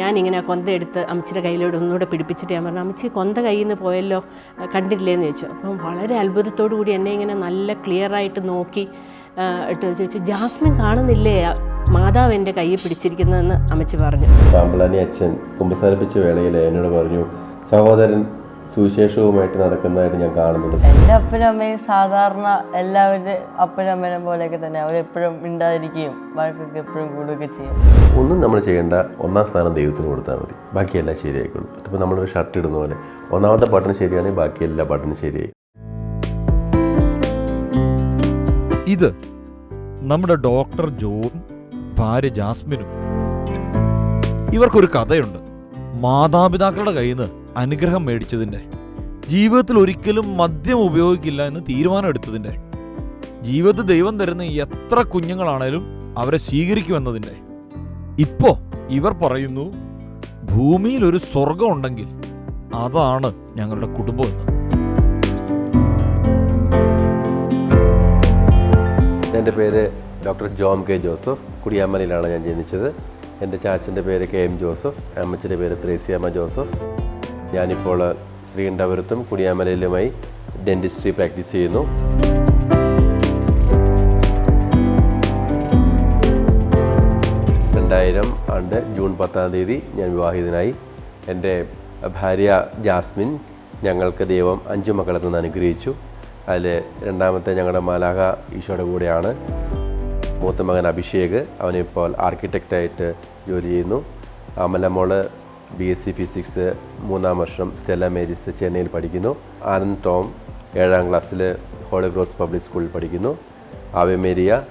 ഞാനിങ്ങനെ കൊന്ത എടുത്ത് അമ്മച്ചിയുടെ കയ്യിലൂടെ ഒന്നുകൂടെ പിടിപ്പിച്ചിട്ട് ഞാൻ പറഞ്ഞു അമ്മച്ചി കൊന്ത കയ്യിൽ നിന്ന് പോയല്ലോ കണ്ടില്ലേന്ന് ചോദിച്ചു. അപ്പം വളരെ അത്ഭുതത്തോടു കൂടി എന്നെ ഇങ്ങനെ നല്ല ക്ലിയറായിട്ട് നോക്കി ഇട്ട് ചോദിച്ചു ജാസ്മിൻ കാണുന്നില്ലേ മാതാവ് എന്റെ കയ്യിൽ പിടിച്ചിരിക്കുന്നതെന്ന്? അമ്മച്ചി പറഞ്ഞു. അച്ഛൻ കുമ്പസാരിപ്പിച്ച വേളയിൽ എന്നോട് പറഞ്ഞു സഹോദരൻ സുവിശേഷവുമായിട്ട് നടക്കുന്നതായിട്ട് ഞാൻ കാണുന്നുണ്ട്. എന്റെ അപ്പനും അമ്മയും സാധാരണ എല്ലാവരുടെ അപ്പനും അമ്മേനെ പോലെയൊക്കെ തന്നെ. അവരെപ്പോഴും മിണ്ടാതിരിക്കുകയും വഴക്കൊക്കെ എപ്പോഴും കൂടുകയൊക്കെ ചെയ്യും. ഒന്നും നമ്മൾ ചെയ്യേണ്ട ഒന്നാം സ്ഥാനം ദൈവത്തിന് കൊടുത്താൽ മതി. ബാക്കിയെല്ലാം ശരിയായിക്കോളും. ഇപ്പോൾ നമ്മളൊരു ഷർട്ട് ഇടുന്ന പോലെ ഒന്നാമത്തെ ബട്ടൺ ശരിയാണെങ്കിൽ ബാക്കി എല്ലാ ബട്ടണും ശരിയായി. ഇത് നമ്മുടെ ഡോക്ടർ ജോൺ ഭാര്യ ജാസ്മിനും. ഇവർക്കൊരു കഥയുണ്ട്. മാതാപിതാക്കളുടെ കയ്യിൽ നിന്ന് അനുഗ്രഹം മേടിച്ചതിന്റെ. ജീവിതത്തിൽ ഒരിക്കലും മദ്യം ഉപയോഗിക്കില്ല എന്ന് തീരുമാനം എടുത്തതിന്റെ ജീവിതത്തിൽ ദൈവം തരുന്ന എത്ര കുഞ്ഞുങ്ങളാണേലും അവരെ സ്വീകരിക്കുമെന്നതിന്റെ. ഇപ്പോൾ ഇവർ പറയുന്നു ഭൂമിയിൽ ഒരു സ്വർഗം ഉണ്ടെങ്കിൽ അതാണ് ഞങ്ങളുടെ കുടുംബം എന്ന്. എന്റെ പേര് ഡോക്ടർ ജോം കെ ജോസഫ്. കുടിയാമലയിലാണ് ഞാൻ ജനിച്ചത്. എന്റെ ചാച്ചന്റെ പേര് കെ എം ജോസഫ്. അമ്മച്ചിന്റെ പേര് ത്രേസ്യാമ്മ ജോസഫ്. ഞാനിപ്പോൾ ശ്രീകണ്ഠപുരത്തും കുടിയാമലയിലുമായി ഡെന്റിസ്ട്രി പ്രാക്ടീസ് ചെയ്യുന്നു. രണ്ടായിരം ആണ്ട് ജൂൺ പത്താം തീയതി ഞാൻ വിവാഹിതനായി. എന്റെ ഭാര്യ ജാസ്മിൻ ഞങ്ങൾക്ക് ദൈവം അഞ്ചു മക്കളെ നിന്ന് അനുഗ്രഹിച്ചു. അതിൽ രണ്ടാമത്തെ ഞങ്ങളുടെ മാലാഹ ഈശോയുടെ കൂടെയാണ്. മൂത്ത മകൻ അഭിഷേക് അവനിപ്പോൾ ആർക്കിടെക്റ്റായിട്ട് ജോലി ചെയ്യുന്നു. അമല മോൾ ബി എസ് സി ഫിസിക്സ് മൂന്നാം വർഷം സ്റ്റെല്ല മേരീസ് ചെന്നൈയിൽ പഠിക്കുന്നു. ആനന്ദ് ടോം ഏഴാം ക്ലാസ്സിൽ ഹോളി ക്രോസ് പബ്ലിക് സ്കൂളിൽ പഠിക്കുന്നു. ആവേ മേരിയ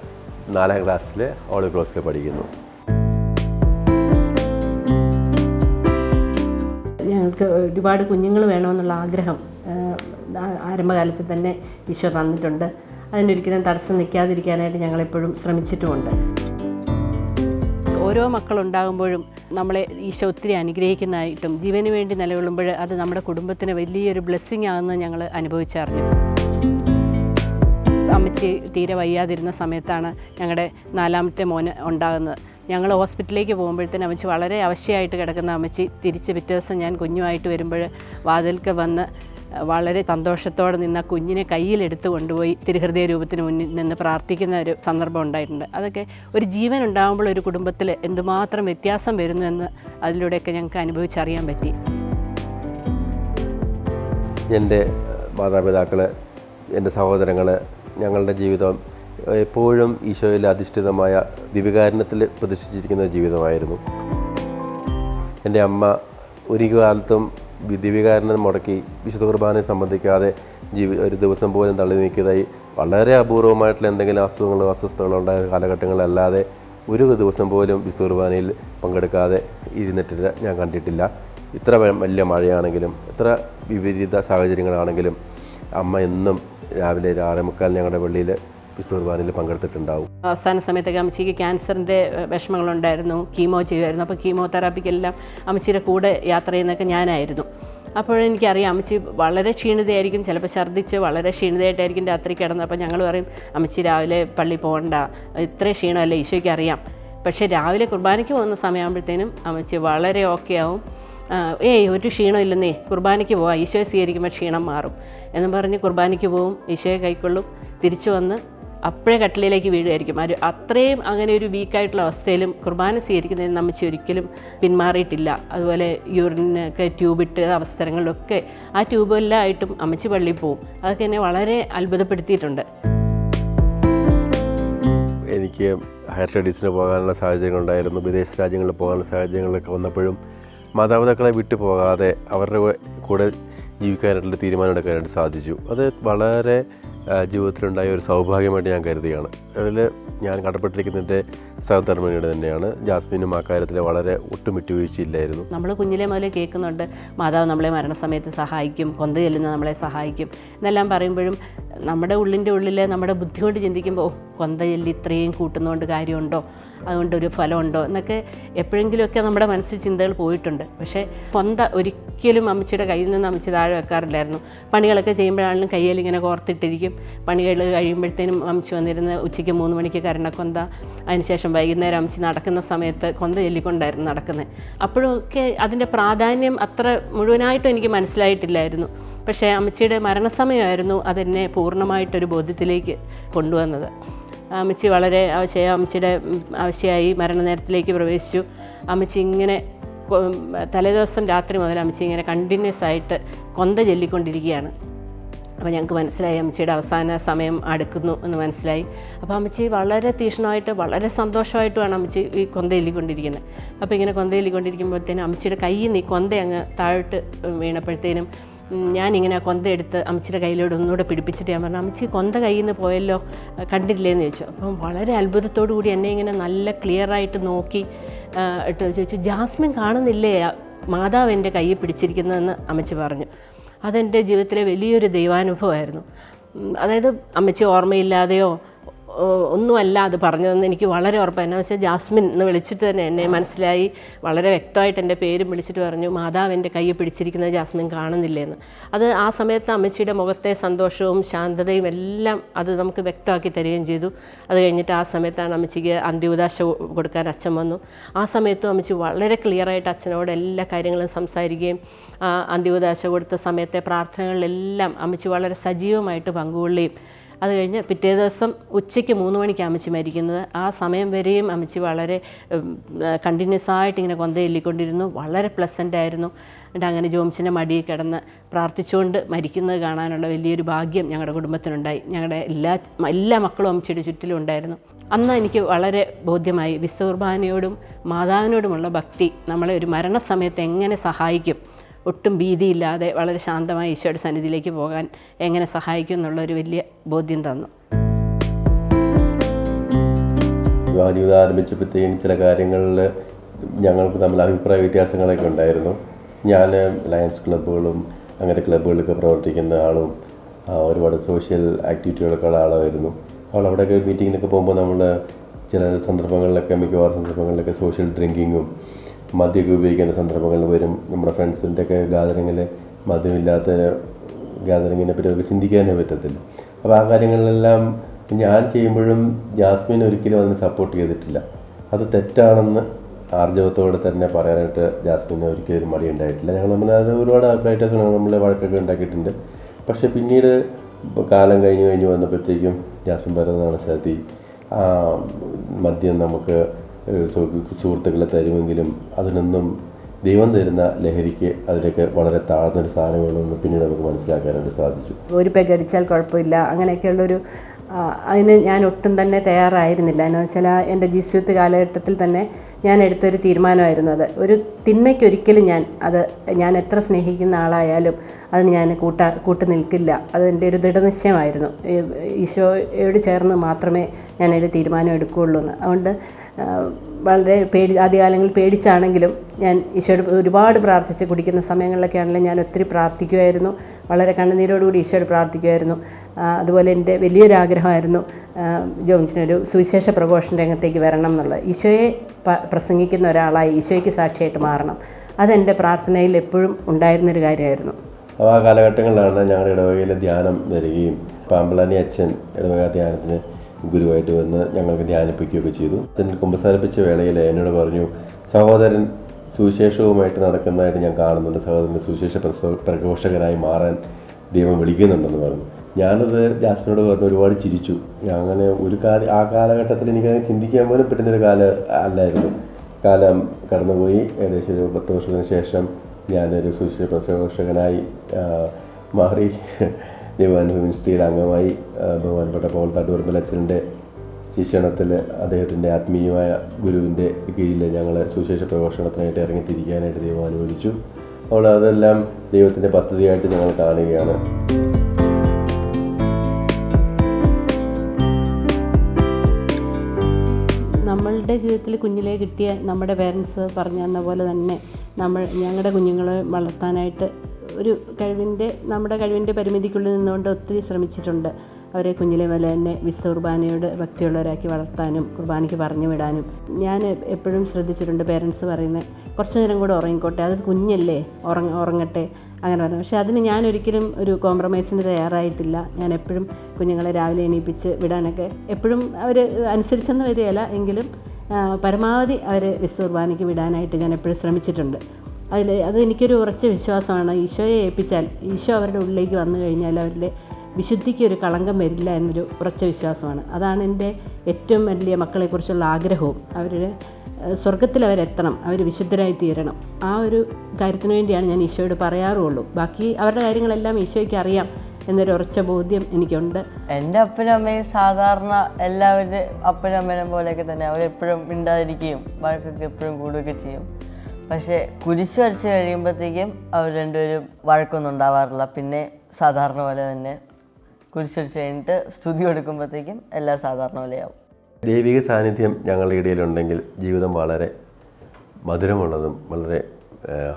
നാലാം ക്ലാസ്സിൽ ഹോളി ക്രോസിൽ പഠിക്കുന്നു. ഞങ്ങൾക്ക് ഒരുപാട് കുഞ്ഞുങ്ങൾ വേണമെന്നുള്ള ആഗ്രഹം ആരംഭകാലത്ത് തന്നെ ഈശോ തന്നിട്ടുണ്ട്. അതിനൊരിക്കലും തടസ്സം നിൽക്കാതിരിക്കാനായിട്ട് ഞങ്ങളെപ്പോഴും ശ്രമിച്ചിട്ടുമുണ്ട്. ഓരോ മക്കളുണ്ടാകുമ്പോഴും നമ്മളെ ഈശോ ഒത്തിരി അനുഗ്രഹിക്കുന്നതായിട്ടും ജീവന് വേണ്ടി നിലകൊള്ളുമ്പോൾ അത് നമ്മുടെ കുടുംബത്തിന് വലിയൊരു ബ്ലെസ്സിങ് ആകുന്നത് ഞങ്ങൾ അനുഭവിച്ചറിഞ്ഞു. അമ്മച്ചി തീരെ വയ്യാതിരുന്ന സമയത്താണ് ഞങ്ങളുടെ നാലാമത്തെ മോന് ഉണ്ടാകുന്നത്. ഞങ്ങൾ ഹോസ്പിറ്റലിലേക്ക് പോകുമ്പോഴത്തേന് അമ്മച്ചി വളരെ അവശയായിട്ട് കിടക്കുന്ന അമ്മച്ചി തിരിച്ച് പിറ്റേ ദിവസം ഞാൻ കുഞ്ഞുമായിട്ട് വരുമ്പോൾ വാതിൽക്ക് വന്ന് വളരെ സന്തോഷത്തോടെ നിന്ന് ആ കുഞ്ഞിനെ കയ്യിലെടുത്ത് കൊണ്ടുപോയി തിരുഹൃദയ രൂപത്തിന് മുന്നിൽ നിന്ന് പ്രാർത്ഥിക്കുന്ന ഒരു സന്ദർഭം ഉണ്ടായിട്ടുണ്ട്. അതൊക്കെ ഒരു ജീവൻ ഉണ്ടാകുമ്പോൾ ഒരു കുടുംബത്തിൽ എന്തുമാത്രം വ്യത്യാസം വരുന്നു എന്ന് അതിലൂടെയൊക്കെ ഞങ്ങൾക്ക് അനുഭവിച്ചറിയാൻ പറ്റി. എന്റെ മാതാപിതാക്കൾ എന്റെ സഹോദരങ്ങൾ ഞങ്ങളുടെ ജീവിതം എപ്പോഴും ഈശോയിൽ അധിഷ്ഠിതമായ ദിവ്യകാരണത്തിൽ പ്രതിഷ്ഠിച്ചിരിക്കുന്ന ജീവിതമായിരുന്നു. എന്റെ അമ്മ ഒരു കാലത്തും വി- ദിവ്യകാരണം മുടക്കി വിശുദ്ധ കുർബാനയെ സംബന്ധിക്കാതെ ജീവി ഒരു ദിവസം പോലും തള്ളി നീക്കിയതായി വളരെ അപൂർവമായിട്ടുള്ള എന്തെങ്കിലും അസുഖങ്ങളോ അസ്വസ്ഥതകളോ ഉണ്ടായ കാലഘട്ടങ്ങളല്ലാതെ ഒരു ദിവസം പോലും വിശുദ്ധ കുർബാനയിൽ പങ്കെടുക്കാതെ ഇരുന്നിട്ടില്ല ഞാൻ കണ്ടിട്ടില്ല. ഇത്ര വലിയ മഴയാണെങ്കിലും ഇത്ര വിപരീത സാഹചര്യങ്ങളാണെങ്കിലും അമ്മ എന്നും രാവിലെ ഒരു ആറേ മുക്കാൽ ഞങ്ങളുടെ പള്ളിയിൽ വിശുദ്ധ കുർബാനയിൽ പങ്കെടുത്തിട്ടുണ്ടാവും. അവസാന സമയത്തൊക്കെ അമ്മച്ചിക്ക് ക്യാൻസറിന്റെ വിഷമങ്ങളുണ്ടായിരുന്നു. കീമോ ചെയ്യുമായിരുന്നു. അപ്പോൾ കീമോതെറാപ്പിക്കെല്ലാം അമ്മച്ചിയുടെ കൂടെ യാത്ര ചെയ്യുന്നതൊക്കെ ഞാനായിരുന്നു. അപ്പോഴെനിക്കറിയാം അമ്മച്ചി വളരെ ക്ഷീണിതയായിരിക്കും. ചിലപ്പോൾ ഛർദ്ദിച്ച് വളരെ ക്ഷീണിതയായിട്ടായിരിക്കും രാത്രി കിടന്നത് അപ്പോൾ ഞങ്ങൾ പറയും അമ്മച്ചി രാവിലെ പള്ളി പോകണ്ട. ഇത്രയും ക്ഷീണമല്ല? ഈശോയ്ക്ക് അറിയാം പക്ഷേ രാവിലെ കുർബാനയ്ക്ക് പോകുന്ന സമയമാകുമ്പോഴത്തേനും അമ്മച്ചി വളരെ ഓക്കെ ആവും. ഏയ് ഒരു ക്ഷീണമില്ലെന്നേ കുർബാനയ്ക്ക് പോവാം. ഈശോയെ സ്വീകരിക്കുമ്പോൾ ക്ഷീണം മാറും. എന്ന് പറഞ്ഞ് കുർബാനയ്ക്ക് പോവും. ഈശോയെ കൈക്കൊള്ളും. തിരിച്ചു വന്ന് അപ്പോഴേ കട്ടിലേക്ക് വീഴുമായിരിക്കും. ഒരു അത്രയും അങ്ങനെ ഒരു വീക്കായിട്ടുള്ള അവസ്ഥയിലും കുർബാന സ്വീകരിക്കുന്നതിന് നമ്മച്ചി ഒരിക്കലും പിന്മാറിയിട്ടില്ല. അതുപോലെ യൂറിനൊക്കെ ട്യൂബിട്ട് അവസരങ്ങളിലൊക്കെ ആ ട്യൂബെല്ലായിട്ടും അമ്മച്ചി പള്ളിയിൽ പോവും. അതൊക്കെ എന്നെ വളരെ അത്ഭുതപ്പെടുത്തിയിട്ടുണ്ട്. എനിക്ക് ഹയർ സ്റ്റഡീസിന് പോകാനുള്ള സാഹചര്യങ്ങളുണ്ടായിരുന്നു. വിദേശ രാജ്യങ്ങളിൽ പോകാനുള്ള സാഹചര്യങ്ങളൊക്കെ വന്നപ്പോഴും മാതാപിതാക്കളെ വിട്ടു പോകാതെ അവരുടെ കൂടെ ജീവിക്കാനായിട്ടുള്ള തീരുമാനം എടുക്കാനായിട്ട് സാധിച്ചു. അത് വളരെ ജീവിതത്തിലുണ്ടായ ഒരു സൗഭാഗ്യമായിട്ട് ഞാൻ കരുതുകയാണ്. അതിൽ ഞാൻ കടപ്പെട്ടിരിക്കുന്നതിന്റെ സഹധർമ്മിണിയുടെ തന്നെയാണ്. ജാസ്മിനും ആ കാര്യത്തിൽ വളരെ ഒട്ടും വിട്ടുവീഴ്ചയില്ലായിരുന്നു നമ്മൾ കുഞ്ഞിലെ മുതലേ കേൾക്കുന്നുണ്ട്. മാതാവ് നമ്മളെ മരണസമയത്ത് സഹായിക്കും. കൊന്ത ചെല്ലുന്ന നമ്മളെ സഹായിക്കും. എന്നെല്ലാം പറയുമ്പോഴും നമ്മുടെ ഉള്ളിന്റെ ഉള്ളിൽ നമ്മുടെ ബുദ്ധി കൊണ്ട് ചിന്തിക്കുമ്പോൾ "ഓ, കൊന്ത ചെല്ലി ഇത്രയും കൂട്ടുന്നതുകൊണ്ട് കാര്യമുണ്ടോ? അതുകൊണ്ടൊരു ഫലമുണ്ടോ എന്നൊക്കെ എപ്പോഴെങ്കിലുമൊക്കെ നമ്മുടെ മനസ്സിൽ ചിന്തകൾ പോയിട്ടുണ്ട്. പക്ഷേ കൊന്ത ഒരിക്കലും അമ്മച്ചിയുടെ കയ്യിൽ നിന്ന് അമ്മച്ചി താഴെ വെക്കാറില്ലായിരുന്നു. പണികളൊക്കെ ചെയ്യുമ്പോഴാണെങ്കിലും കയ്യിൽ ഇങ്ങനെ കോർത്തിട്ടിരിക്കും. പണികൾ കഴിയുമ്പോഴത്തേനും അമ്മച്ചി വന്നിരുന്ന് ഉച്ചയ്ക്ക് മൂന്ന് മണിക്ക് കരണക്കൊന്ത അതിനുശേഷം വൈകുന്നേരം അമ്മച്ചി നടക്കുന്ന സമയത്ത് കൊന്ത ചൊല്ലിക്കൊണ്ടായിരുന്നു നടക്കുന്നത് അപ്പോഴൊക്കെ അതിന്റെ പ്രാധാന്യം അത്ര മുഴുവനായിട്ടും എനിക്ക് മനസ്സിലായിട്ടില്ലായിരുന്നു. പക്ഷേ അമ്മച്ചിയുടെ മരണസമയമായിരുന്നു അതെന്നെ പൂർണമായിട്ടൊരു ബോധ്യത്തിലേക്ക് കൊണ്ടുവന്നത്. അമ്മച്ചി വളരെ ആവശ്യ അമ്മച്ചിയുടെ ആവശ്യമായി മരണനേരത്തിലേക്ക് പ്രവേശിച്ചു. അമ്മച്ചി ഇങ്ങനെ തലേദിവസം രാത്രി മുതൽ അമ്മച്ചി ഇങ്ങനെ കണ്ടിന്യൂസ് ആയിട്ട് കൊന്ത ചൊല്ലിക്കൊണ്ടിരിക്കുകയാണ്. അപ്പോൾ ഞങ്ങൾക്ക് മനസ്സിലായി അമ്മച്ചിയുടെ അവസാന സമയം അടുക്കുന്നു എന്ന് മനസ്സിലായി. അപ്പോൾ അമ്മച്ചി വളരെ തീഷ്ണമായിട്ട് വളരെ സന്തോഷമായിട്ടുമാണ് അമ്മച്ചി ഈ കൊന്ത എല്ലിക്കൊണ്ടിരിക്കുന്നത് അപ്പോൾ ഇങ്ങനെ കൊന്ത എല്ലിക്കൊണ്ടിരിക്കുമ്പോഴത്തേനും അമ്മച്ചിയുടെ കയ്യിൽ നിന്ന് ഈ കൊന്ത അങ്ങ് താഴോട്ട് വീണപ്പോഴത്തേനും ഞാനിങ്ങനെ കൊന്ത എടുത്ത് അമ്മച്ചിയുടെ കയ്യിലോട് ഒന്നുകൂടെ പിടിപ്പിച്ചിട്ട് ഞാൻ പറഞ്ഞു അമ്മച്ചി കൊന്ത കയ്യിൽ നിന്ന് പോയല്ലോ കണ്ടില്ലേന്ന് ചോദിച്ചു. അപ്പം വളരെ അത്ഭുതത്തോടു കൂടി എന്നെ ഇങ്ങനെ നല്ല ക്ലിയറായിട്ട് നോക്കി ഇട്ട് ചോദിച്ചു ജാസ്മിൻ കാണുന്നില്ലേ മാതാവ് എന്റെ കയ്യിൽ പിടിച്ചിരിക്കുന്നതെന്ന്? അമ്മച്ചി പറഞ്ഞു. അതെന്റെ ജീവിതത്തിലെ വലിയൊരു ദൈവാനുഭവമായിരുന്നു. അതായത് അമ്മച്ചി ഓർമ്മയില്ലാതെയോ ഒന്നുമല്ല അത് പറഞ്ഞതെന്ന് എനിക്ക് വളരെ ഉറപ്പാണ്. എന്നാ വെച്ചാൽ ജാസ്മിൻ എന്ന് വിളിച്ചിട്ട് തന്നെ എന്നെ മനസ്സിലായി. വളരെ വ്യക്തമായിട്ട് എന്റെ പേരും വിളിച്ചിട്ട് പറഞ്ഞു മാതാവ് എന്റെ കൈ പിടിച്ചിരിക്കുന്നത് ജാസ്മിൻ കാണുന്നില്ലെന്ന്. അത് ആ സമയത്ത് അമ്മച്ചിയുടെ മുഖത്തെ സന്തോഷവും ശാന്തതയും എല്ലാം അത് നമുക്ക് വ്യക്തമാക്കി തരികയും ചെയ്തു. അത് കഴിഞ്ഞിട്ട് ആ സമയത്താണ് അമ്മച്ചിക്ക് അന്ത്യോദാശ കൊടുക്കാൻ അച്ഛൻ വന്നു. ആ സമയത്തും അമ്മച്ചി വളരെ ക്ലിയറായിട്ട് അച്ഛനോട് എല്ലാ കാര്യങ്ങളും സംസാരിക്കുകയും അന്ത്യോദാശ കൊടുത്ത സമയത്തെ പ്രാർത്ഥനകളിലെല്ലാം അമ്മച്ചി വളരെ സജീവമായിട്ട് പങ്കുകൊള്ളുകയും അത് കഴിഞ്ഞ് പിറ്റേ ദിവസം ഉച്ചയ്ക്ക് മൂന്ന് മണിക്ക് അമ്മച്ചി മരിക്കുന്നത്. ആ സമയം വരെയും അമ്മച്ചി വളരെ കണ്ടിന്യൂസ് ആയിട്ട് ഇങ്ങനെ കൊന്ത ചൊല്ലിക്കൊണ്ടിരുന്നു. വളരെ പ്ലസന്റ് ആയിരുന്നു. എന്നിട്ട് അങ്ങനെ ജോംസിന്റെ മടിയിൽ കിടന്ന് പ്രാർത്ഥിച്ചുകൊണ്ട് മരിക്കുന്നത് കാണാനുള്ള വലിയൊരു ഭാഗ്യം ഞങ്ങളുടെ കുടുംബത്തിനുണ്ടായി. ഞങ്ങളുടെ എല്ലാ എല്ലാ മക്കളും അമ്മച്ചിയുടെ ചുറ്റിലും ഉണ്ടായിരുന്നു. അന്ന് എനിക്ക് വളരെ ബോധ്യമായി വിശ്വകുർബാനയോടും മാതാവിനോടുമുള്ള ഭക്തി നമ്മളെ ഒരു മരണസമയത്ത് എങ്ങനെ സഹായിക്കും ഒട്ടും ഭീതിയില്ലാതെ വളരെ ശാന്തമായി ഈശോയുടെ സന്നിധിയിലേക്ക് പോകാൻ എങ്ങനെ സഹായിക്കും എന്നുള്ള ഒരു വലിയ ബോധ്യം തന്നു. ജീവിതം ആരംഭിച്ചപ്പോഴത്തേക്കും ചില കാര്യങ്ങളിൽ ഞങ്ങൾക്ക് തമ്മിൽ അഭിപ്രായ വ്യത്യാസങ്ങളൊക്കെ ഉണ്ടായിരുന്നു. ഞാൻ ലയൺസ് ക്ലബ്ബുകളും അങ്ങനത്തെ ക്ലബ്ബുകളിലൊക്കെ പ്രവർത്തിക്കുന്ന ആളും ഒരുപാട് സോഷ്യൽ ആക്ടിവിറ്റികളൊക്കെ ഉള്ള ആളായിരുന്നു. അവൾ അവിടെയൊക്കെ മീറ്റിങ്ങിനൊക്കെ പോകുമ്പോൾ നമ്മൾ ചില സന്ദർഭങ്ങളിലൊക്കെ മിക്കവാറും സന്ദർഭങ്ങളിലൊക്കെ സോഷ്യൽ ഡ്രിങ്കിങ്ങും മദ്യമൊക്കെ ഉപയോഗിക്കേണ്ട സന്ദർഭങ്ങൾ വരും. നമ്മുടെ ഫ്രണ്ട്സിന്റെ ഒക്കെ ഗാദറിങ്ങിൽ മദ്യമില്ലാത്ത ഗാദറിങ്ങിനെ പറ്റി അവർക്ക് ചിന്തിക്കാനേ പറ്റത്തില്ല. അപ്പോൾ ആ കാര്യങ്ങളിലെല്ലാം ഞാൻ ചെയ്യുമ്പോഴും ജാസ്മിൻ ഒരിക്കലും അതിന് സപ്പോർട്ട് ചെയ്തിട്ടില്ല. അത് തെറ്റാണെന്ന് ആർജവത്തോടെ തന്നെ പറയാനായിട്ട് ജാസ്മിന് ഒരിക്കലും ഒരു മടി ഉണ്ടായിട്ടില്ല. ഞങ്ങൾ നമ്മൾ അത് ഒരുപാട് അഭിപ്രായം നമ്മൾ വഴക്കൊക്കെ ഉണ്ടാക്കിയിട്ടുണ്ട്. പക്ഷെ പിന്നീട് കാലം കഴിഞ്ഞ് കഴിഞ്ഞ് വന്നപ്പോഴത്തേക്കും ജാസ്മിൻ പറയുന്നതാണ് ശതി മദ്യം നമുക്ക് സുഹൃത്തുക്കളെ തരുമെങ്കിലും അതിനൊന്നും ദൈവം തരുന്ന ലഹരിക്ക് അതിലൊക്കെ വളരെ താഴ്ന്നൊരു സാധനമാണെന്ന് പിന്നീട് നമുക്ക് മനസ്സിലാക്കാനായിട്ട് സാധിച്ചു. ഒരു പെഗ് അടിച്ചാൽ കുഴപ്പമില്ല. അങ്ങനെയൊക്കെയുള്ളൊരു അതിന് ഞാൻ ഒട്ടും തന്നെ തയ്യാറായിരുന്നില്ല. എന്ന് വെച്ചാൽ എന്റെ ജിസ്യൂത്ത് കാലഘട്ടത്തിൽ തന്നെ ഞാൻ എടുത്തൊരു തീരുമാനമായിരുന്നു അത്. ഒരു തിന്മയ്ക്കൊരിക്കലും ഞാൻ അത് ഞാൻ എത്ര സ്നേഹിക്കുന്ന ആളായാലും അതിന് ഞാൻ കൂട്ട കൂട്ടു നിൽക്കില്ല. അതെന്റെ ഒരു ദൃഢനിശ്ചയമായിരുന്നു. ഈശോയോട് ചേർന്ന് മാത്രമേ ഞാനതിൽ തീരുമാനം എടുക്കുകയുള്ളൂ എന്ന്. അതുകൊണ്ട് വളരെ പേടി ആദ്യകാലങ്ങളിൽ പേടിച്ചാണെങ്കിലും ഞാൻ ഈശോയോട് ഒരുപാട് പ്രാർത്ഥിച്ച് കുടിക്കുന്ന സമയങ്ങളിലൊക്കെ ആണെങ്കിലും ഞാൻ ഒത്തിരി പ്രാർത്ഥിക്കുമായിരുന്നു. വളരെ കണ്ണുനീരോടുകൂടി ഈശോയോട് പ്രാർത്ഥിക്കുമായിരുന്നു. അതുപോലെ എന്റെ വലിയൊരു ആഗ്രഹമായിരുന്നു ജോൺസിനൊരു സുവിശേഷ പ്രഘോഷണ രംഗത്തേക്ക് വരണം എന്നുള്ളത്. ഈശോയെ പ്രസംഗിക്കുന്ന ഒരാളായി ഈശോയ്ക്ക് സാക്ഷിയായിട്ട് മാറണം. അതെന്റെ പ്രാർത്ഥനയിൽ എപ്പോഴും ഉണ്ടായിരുന്നൊരു കാര്യമായിരുന്നു. അപ്പോൾ ആ കാലഘട്ടങ്ങളിലാണ് ഞങ്ങളുടെ ഇടവകയിലെ ധ്യാനം വരികയും പാമ്പളാനി അച്ഛൻ ഇടവക ധ്യാനത്തിന് ഗുരുവായിട്ട് വന്ന് ഞങ്ങൾക്ക് ധ്യാനിപ്പിക്കുകയൊക്കെ ചെയ്തു. അച്ഛൻ കുമ്പസാരിപ്പിച്ച വേളയിൽ എന്നോട് പറഞ്ഞു സഹോദരൻ സുവിശേഷവുമായിട്ട് നടക്കുന്നതായിട്ട് ഞാൻ കാണുന്നുണ്ട്. സഹോദരന്റെ സുവിശേഷ പ്രഘോഷകനായി മാറാൻ ദൈവം വിളിക്കുന്നുണ്ടെന്ന് പറഞ്ഞു. ഞാനത് ജാസ്മിനോട് പറഞ്ഞു ഒരുപാട് ചിരിച്ചു. അങ്ങനെ ഒരു കാല ആ കാലഘട്ടത്തിൽ എനിക്ക് ചിന്തിക്കാൻ പോലും പറ്റുന്നൊരു കാലം അല്ലായിരുന്നു. കാലം കടന്നുപോയി. ഏകദേശം ഒരു പത്ത് വർഷത്തിന് ശേഷം ഞാനൊരു സുശീല പ്രസവകർഷകനായി മാറി. ദൈവാനുഭവ മിനിസ്ട്രിയുടെ അംഗമായി ബഹുമാനപ്പെട്ട പോൾ തട്ടൂർ അച്ഛന്റെ ശിക്ഷണത്തിൽ അദ്ദേഹത്തിന്റെ ആത്മീയമായ ഗുരുവിന്റെ കീഴിൽ ഞങ്ങൾ സുശേഷ പ്രഘോഷണത്തിനായിട്ട് ഇറങ്ങിത്തിരിക്കാനായിട്ട് ദൈവം അനുവദിച്ചു. അപ്പോൾ അതെല്ലാം ദൈവത്തിന്റെ പദ്ധതിയായിട്ട് ഞങ്ങൾ കാണുകയാണ്. നമ്മളുടെ ജീവിതത്തിൽ കുഞ്ഞിലേ കിട്ടിയ നമ്മുടെ പേരൻസ് പറഞ്ഞു തന്ന പോലെ തന്നെ നമ്മൾ ഞങ്ങളുടെ കുഞ്ഞുങ്ങളെ വളർത്താനായിട്ട് ഒരു കഴിവിന്റെ നമ്മുടെ കഴിവിന്റെ പരിമിതിക്കുള്ളിൽ നിന്നുകൊണ്ട് ഒത്തിരി ശ്രമിച്ചിട്ടുണ്ട്. അവരെ കുഞ്ഞിലെ പോലെ തന്നെ വിശുദ്ധ കുർബാനയോട് ഭക്തിയുള്ളവരാക്കി വളർത്താനും കുർബാനയ്ക്ക് പറഞ്ഞു വിടാനും. ഞാൻ എപ്പോഴും ശ്രദ്ധിച്ചിട്ടുണ്ട് പേരൻസ് പറയുന്നത് കുറച്ച് നേരം കൂടെ ഉറങ്ങിക്കോട്ടെ അതൊരു കുഞ്ഞല്ലേ ഉറങ്ങ ഉറങ്ങട്ടെ. അങ്ങനെ പറഞ്ഞു. പക്ഷേ അതിന് ഞാൻ ഒരിക്കലും ഒരു കോംപ്രമൈസിന് തയ്യാറായിട്ടില്ല. ഞാൻ എപ്പോഴും കുഞ്ഞുങ്ങളെ രാവിലെ എണീപ്പിച്ച് വിടാനൊക്കെ എപ്പോഴും അവർ അനുസരിച്ചെന്ന് വരികയില്ല. എങ്കിലും പരമാവധി അവരെ വിശുദ്ധ വിടാനായിട്ട് ഞാൻ എപ്പോഴും ശ്രമിച്ചിട്ടുണ്ട്. അതിൽ അത് എനിക്കൊരു ഉറച്ച വിശ്വാസമാണ്. ഈശോയെ ഏൽപ്പിച്ചാൽ ഈശോ അവരുടെ ഉള്ളിലേക്ക് വന്നു കഴിഞ്ഞാൽ അവരുടെ വിശുദ്ധിക്ക് ഒരു കളങ്കം വരില്ല എന്നൊരു ഉറച്ച വിശ്വാസമാണ്. അതാണ് എന്റെ ഏറ്റവും വലിയ മക്കളെക്കുറിച്ചുള്ള ആഗ്രഹവും. അവരുടെ സ്വർഗത്തിൽ അവരെത്തണം അവർ വിശുദ്ധരായി തീരണം. ആ ഒരു കാര്യത്തിന് വേണ്ടിയാണ് ഞാൻ ഈശോയോട് പറയാറുള്ളൂ. ബാക്കി അവരുടെ കാര്യങ്ങളെല്ലാം ഈശോയ്ക്ക് അറിയാം എന്നൊരു ഉറച്ച ബോധ്യം എനിക്കുണ്ട്. എന്റെ അപ്പനും അമ്മയും സാധാരണ എല്ലാവരുടെ അപ്പനും അമ്മേനെ പോലെയൊക്കെ തന്നെ അവരെപ്പോഴും മിണ്ടാതിരിക്കുകയും വഴക്കൊക്കെ എപ്പോഴും കൂടുകയൊക്കെ ചെയ്യും. പക്ഷേ കുരിശ് വരച്ച് കഴിയുമ്പോഴത്തേക്കും അവർ രണ്ടുപേരും വഴക്കൊന്നും ഉണ്ടാവാറില്ല. പിന്നെ സാധാരണ പോലെ തന്നെ കുരിശ് വരച്ച് കഴിഞ്ഞിട്ട് സ്തുതി കൊടുക്കുമ്പോഴത്തേക്കും എല്ലാം സാധാരണ പോലെയാവും. ദൈവിക സാന്നിധ്യം ഞങ്ങളുടെ ഇടയിലുണ്ടെങ്കിൽ ജീവിതം വളരെ മധുരമുള്ളതും വളരെ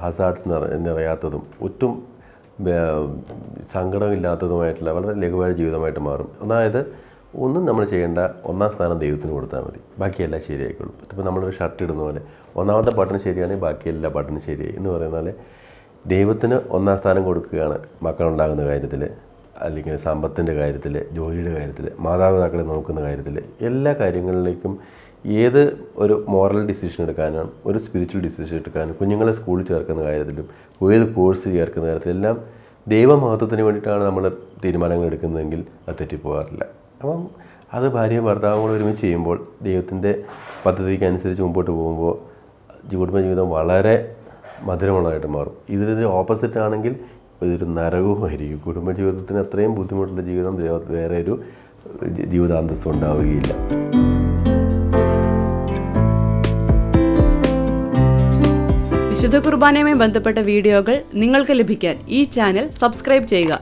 ഹസാർഡ്സ് നിറ നിറയാത്തതും ഒട്ടും സങ്കടമില്ലാത്തതുമായിട്ടുള്ള വളരെ ലഘുവായ ജീവിതമായിട്ട് മാറും. അതായത് ഒന്നും നമ്മൾ ചെയ്യേണ്ട ഒന്നാം സ്ഥാനം ദൈവത്തിന് കൊടുത്താൽ മതി. ബാക്കിയെല്ലാം ശരിയായിക്കോളും. ഇപ്പോൾ നമ്മളൊരു ഷർട്ട് ഇടുന്ന പോലെ ഒന്നാമത്തെ ബട്ടൺ ശരിയാണെങ്കിൽ ബാക്കി എല്ലാ ബട്ടണും ശരിയായി. എന്ന് പറയുന്ന പോലെ ദൈവത്തിന് ഒന്നാം സ്ഥാനം കൊടുക്കുകയാണ് മക്കളുണ്ടാകുന്ന കാര്യത്തിൽ അല്ലെങ്കിൽ സമ്പത്തിന്റെ കാര്യത്തിൽ ജോലിയുടെ കാര്യത്തിൽ മാതാപിതാക്കളെ നോക്കുന്ന കാര്യത്തിൽ എല്ലാ കാര്യങ്ങളിലേക്കും ഏത് ഒരു മോറൽ ഡിസിഷൻ എടുക്കാനും ഒരു സ്പിരിച്വൽ ഡിസിഷൻ എടുക്കാനും കുഞ്ഞുങ്ങളെ സ്കൂളിൽ ചേർക്കുന്ന കാര്യത്തിലും ഏത് കോഴ്സ് ചേർക്കുന്ന കാര്യത്തിലും എല്ലാം ദൈവമഹത്വത്തിന് വേണ്ടിയിട്ടാണ് നമ്മൾ തീരുമാനങ്ങൾ എടുക്കുന്നതെങ്കിൽ അത് തെറ്റിപ്പോകാറില്ല അപ്പം അത് ഭാര്യയും ഭർത്താവും കൂടെ ഒരുമിച്ച് ചെയ്യുമ്പോൾ ദൈവത്തിന്റെ പദ്ധതിക്ക് അനുസരിച്ച് മുമ്പോട്ട് പോകുമ്പോൾ കുടുംബ ജീവിതം വളരെ മധുരമുള്ളതായിട്ട് മാറും. ഇതിന്റെ ഓപ്പോസിറ്റ് ആണെങ്കിൽ ഇതൊരു നരകവുമായിരിക്കും കുടുംബജീവിതത്തിന് അത്രയും ബുദ്ധിമുട്ടുള്ള ജീവിതം വേറെ ഒരു ജീവിതാന്തസ്സം ഉണ്ടാവുകയില്ല. വിശുദ്ധ കുർബാനയുമായി ബന്ധപ്പെട്ട വീഡിയോകൾ നിങ്ങൾക്ക് ലഭിക്കാൻ ഈ ചാനൽ സബ്സ്ക്രൈബ് ചെയ്യുക.